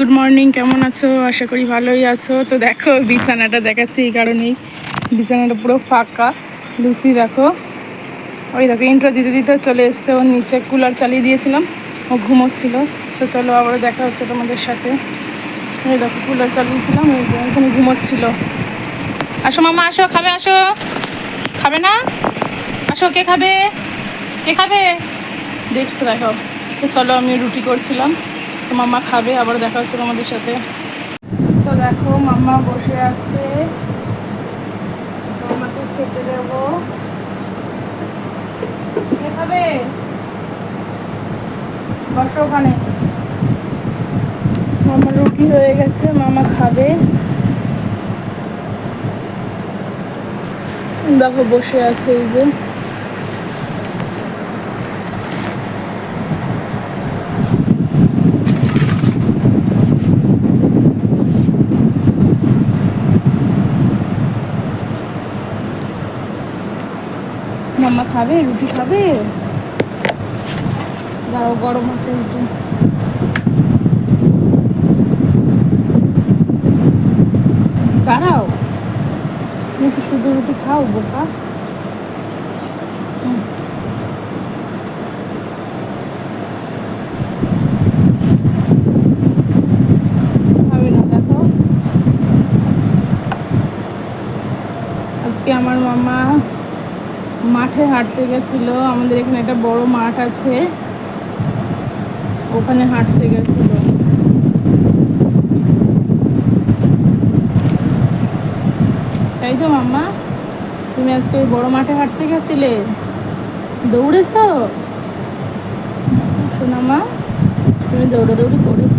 Good morning কেমন আছো? আশা করি ভালোই আছো। তো দেখো, বিছানাটা দেখাচ্ছি এই কারণেই। বিছানাটা পুরো ফাঁকা। লুসি, দেখো। ওই দেখো ইন্ট্রো দিতে দিতে চলে এসছে। ওর নিচে কুলার চালিয়ে দিয়েছিলাম। ও ঘুমোচ্ছিল। তো চলো, আবারও দেখা হচ্ছে তোমাদের সাথে। এই দেখো, কুলার চালিয়েছিলাম। এই যে এখানে ঘুমোচ্ছিল। আসো মামা, আসো, খাবে আসো। খাবে না? আসো, কে খাবে? কে খাবে? দেখছ, দেখো। তো চলো আমি রুটি করছিলাম। তো মামা খাবে, আবার দেখা হচ্ছে তোমাদের সাথে। তো দেখো মামা বসে আছে। তো খেতে দেবো। কে খাবে? বসো ওখানে। মামা রুটি হয়ে গেছে মামা খাবে। দেখো, বসে আছে এই যে। মাম্মা খাবে, রুটি খাবে। দাঁড়াও, গরম আছে রুটি দাঁড়াও। তুমি শুধু রুটি খাও, বোকা। আমার মামা মাঠে হাঁটতে গেছিল। আমাদের এখানে একটা বড় মাঠ আছে। ওখানে হাঁটতে গেছিল। তাই তো মাম্মা, তুমি আজকে ওই বড় মাঠে হাঁটতে গেছিলে? দৌড়েছ? সোনামা তুমি দৌড়াদৌড়ি করেছ?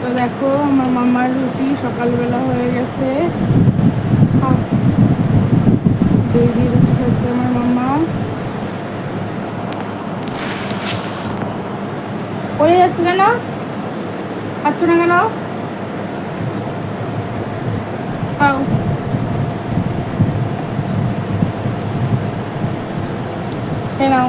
তো দেখো, আমার মামার রুটি সকালবেলা হয়ে গেছে। দই আমার মামা। যাচ্ছে না কেন? খাও। নাও।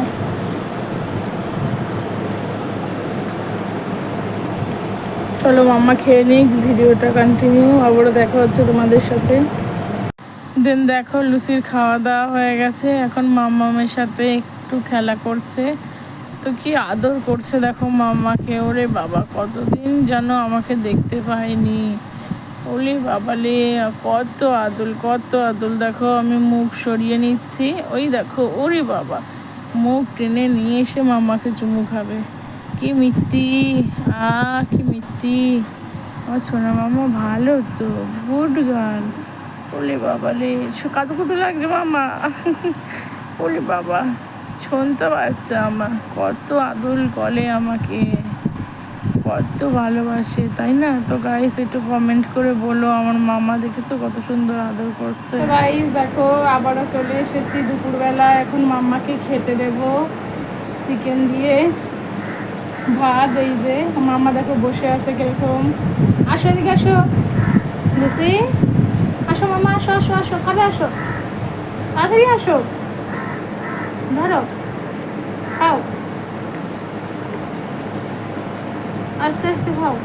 চলো মাম্মা খেয়ে নিই, ভিডিওটা কন্টিনিউ আবারও দেখা হচ্ছে তোমাদের সাথে। দেন দেখো লুসির খাওয়া দাওয়া হয়ে গেছে, এখন মাম্মামের সাথে একটু খেলা করছে। তো কি আদর করছে দেখো মাম্মাকে, ওরে বাবা, কতদিন যেন আমাকে দেখতে পাইনি। ওলে বাবালে কত আদল কত আদল। দেখো আমি মুখ সরিয়ে নিচ্ছি, ওই দেখো, ওরে বাবা, মুখ টেনে নিয়ে এসে মাম্মাকে চুমু খাবে। কি মিত্তি? আ কি মিত্তি? আমার সোনা মামা ভালো তো, গুড গান ওলে বাবা লে কাদু কুদু লাগছে মামা। ওলে বাবা শুনতে বাচ্চা আমার, কত আদল কলে আমাকে। কত ভালোবাসে, তাই না? তো গাইস একটু কমেন্ট করে বলো, আমার মামা দেখেছ কত সুন্দর আদর করছে? গাইস দেখো, আবারও চলে এসেছি দুপুরবেলা, এখন মাম্মাকে খেতে দেবো চিকেন দিয়ে। ভাত এই যে মামা দেখো বসে আছে কীরকম। আসো এদিকে আসো। লুসি, আসো মামা, আসো আসো আসো, খাবে, আসো। তাড়াতাড়ি আসো। ধরো। খাও। আস্তে আস্তে খাও।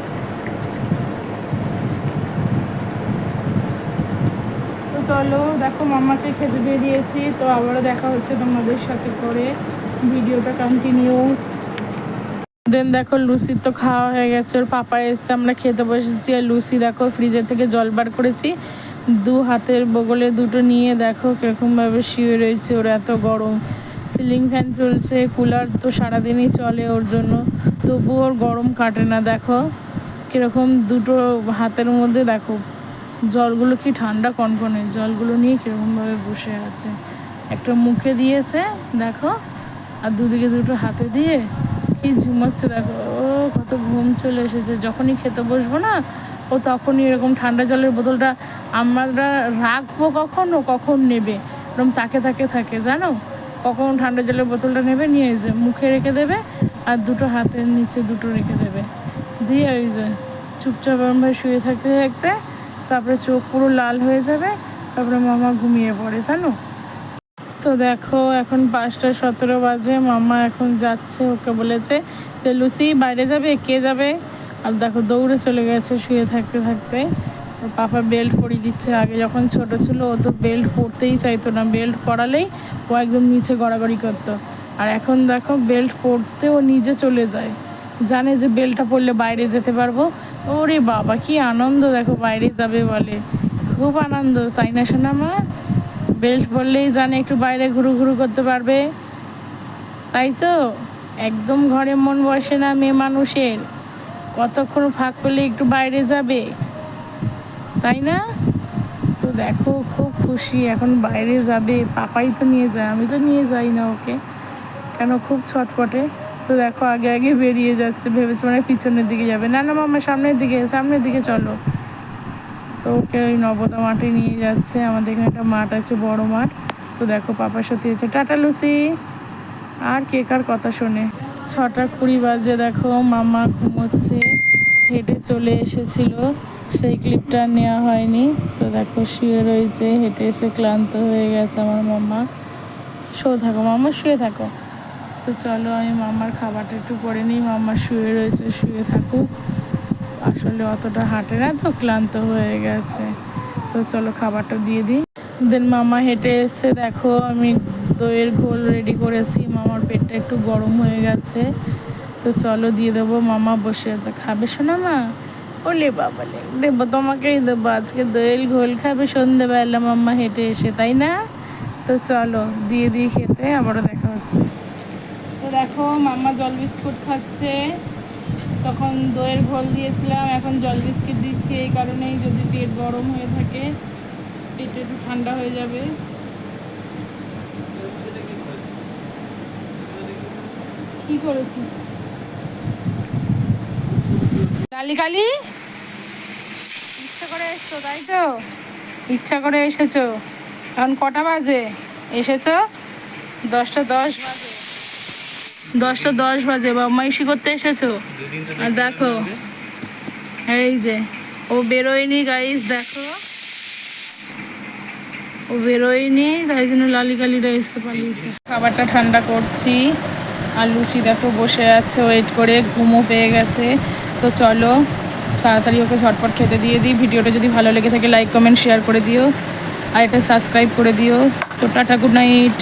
তো চলো, দেখো মামাকে খেতে দিয়ে দিয়েছি, তো আবারও দেখা হচ্ছে তোমাদের সাথে করে ভিডিওটা কন্টিনিউ দেন দেখো লুসির তো খাওয়া হয়ে গেছে, ওর পাপা এসছে, আমরা খেতে বসেছি আর লুসি দেখো ফ্রিজের থেকে জল বার করেছি। দু হাতের বগলে দুটো নিয়ে দেখো কীরকমভাবে শুয়ে রয়েছে ওর, এত গরম। সিলিং ফ্যান চলছে কুলার তো সারাদিনই চলে ওর জন্য। তবু ওর গরম কাটে না, দেখো। কীরকম দুটো হাতের মধ্যে দেখো, জলগুলো কি ঠান্ডা কনকনে, জলগুলো নিয়ে কীরকমভাবে বসে আছে। একটা মুখে দিয়েছে, দেখো, আর দুদিকে দুটো হাতে দিয়ে কি ঝুমাচ্ছে দেখো, ও কত ঘুম চলে এসেছে, যখনই খেতে বসবো না, ও তখনই এরকম ঠান্ডা জলের বোতলটা, আমরা রাখব কখন, ও কখন নেবে? এরকম তাকে তাকে থাকে, জানো? কখন ঠান্ডা জলের বোতলটা নেবে, নিয়ে যে মুখে রেখে দেবে, আর দুটো হাতের নিচে দুটো রেখে দেবে। দিয়ে ওই যে চুপচাপ ভাবে শুয়ে থাকতে থাকতে, তারপরে চোখ পুরো লাল হয়ে যাবে, তারপরে মামা ঘুমিয়ে পড়ে, জানো? তো দেখো, এখন পাঁচটা সতেরো বাজে, মামা এখন যাচ্ছে, ওকে বলেছে যে, লুসি, বাইরে যাবে? কে যাবে? আর দেখো, দৌড়ে চলে গেছে শুয়ে থাকতে থাকতে। পাপা বেল্ট পরিয়ে দিচ্ছে। আগে যখন ছোট ছিল, ও তো বেল্ট পরতেই চাইতো না। বেল্ট পরালেই ও একদম নিচে গড়াগড়ি করতো। আর এখন দেখো, বেল্ট পরতে ও নিজে চলে যায়। জানে যে, বেল্টটা পরলে বাইরে যেতে পারব। ওরে বাবা, কি আনন্দ! দেখো, বাইরে যাবে বলে। খুব আনন্দ। তাই না শোনা মা বেল্ট পরলেই জানে একটু বাইরে ঘুরু ঘুরু করতে পারবে। তাই তো? একদম ঘরে মন বসে না মেয়ে মানুষের। কতক্ষণ ফাঁক পেলে একটু বাইরে যাবে। তাই না? তো দেখো, খুব খুশি, এখন বাইরে যাবে। পাপাই তো নিয়ে যায়, আমি তো নিয়ে যাই না ওকে। কেন? খুব ছটপটে। তো দেখো, আগে আগে বেরিয়ে যাচ্ছে, ভেবেছে মানে পিছনের দিকে যাবে। না না মামা সামনের দিকে সামনের দিকে চলো। তো ওকে ওই নবদা মাঠে নিয়ে যাচ্ছে। আমাদের এখানে একটা মাঠ আছে, বড় মাঠ। তো দেখো পাপার সাথে এসে, টাটা, লুসি। আর কে কার কথা শোনে। ছটা কুড়ি বাজে, দেখো, মামা ঘুমোচ্ছে, হেঁটে চলে এসেছিল। সেই ক্লিপটা নেওয়া হয়নি। তো দেখো, শুয়ে রয়েছে, হেঁটে এসে ক্লান্ত হয়ে গেছে আমার মামা। শো থাকো, মামা, শুয়ে থাকো। তো চলো, আমি মামার খাবারটা একটু করে নিই। মামা শুয়ে রয়েছে, শুয়ে থাকুক। আসলে অতটা হাঁটে না তো, ক্লান্ত হয়ে গেছে। তো চলো খাবারটা দিয়ে দিই। দেন মামা হেঁটে এসছে, দেখো আমি দইয়ের ঘোল রেডি করেছি। মামার পেটটা একটু গরম হয়ে গেছে। তো চলো দিয়ে দেবো। মামা বসে আছে, খাবে শোনা মা? ওলে বাবালে দেবো তোমাকেই দেবো। আজকে দইয়ের ঘোল খাবে সন্ধেবেলা। মাম্মা হেঁটে এসে, তাই না? তো চলো দিয়ে দিয়ে খেতে, আবারও দেখা হচ্ছে। তো দেখো মাম্মা জল বিস্কুট খাচ্ছে। তখন দইয়ের ঘোল দিয়েছিলাম। এখন জল বিস্কিট দিচ্ছি এই কারণেই যদি পেট গরম হয়ে থাকে, পেটে একটু ঠান্ডা হয়ে যাবে। কি করেছি? কালি কালি? ইচ্ছা করে এসছো, তাই তো? ইচ্ছা করে এসেছ। এখন কটা বাজে? এসেছ? দশটা দশ বাজে। দশটা দশ বাজে বাবা ইসি করতে এসেছ? আর দেখো, এই যে, ও বেরোয়নি গাইস দেখো। ও বেরোয়নি, তাই জন্য লালি কালিটা এসে পালিয়েছে। খাবারটা ঠান্ডা করছি। আর লুচি দেখো বসে আছে ওয়েট করে, ঘুমও পেয়ে গেছে। তো চলো, তাড়াতাড়ি ওকে ঝটপট খেতে দিয়ে দিই। ভিডিওটা যদি ভালো লেগে থাকে লাইক কমেন্ট শেয়ার করে দিও। আর এটা সাবস্ক্রাইব করে দিও। তো টাটা গুড নাইট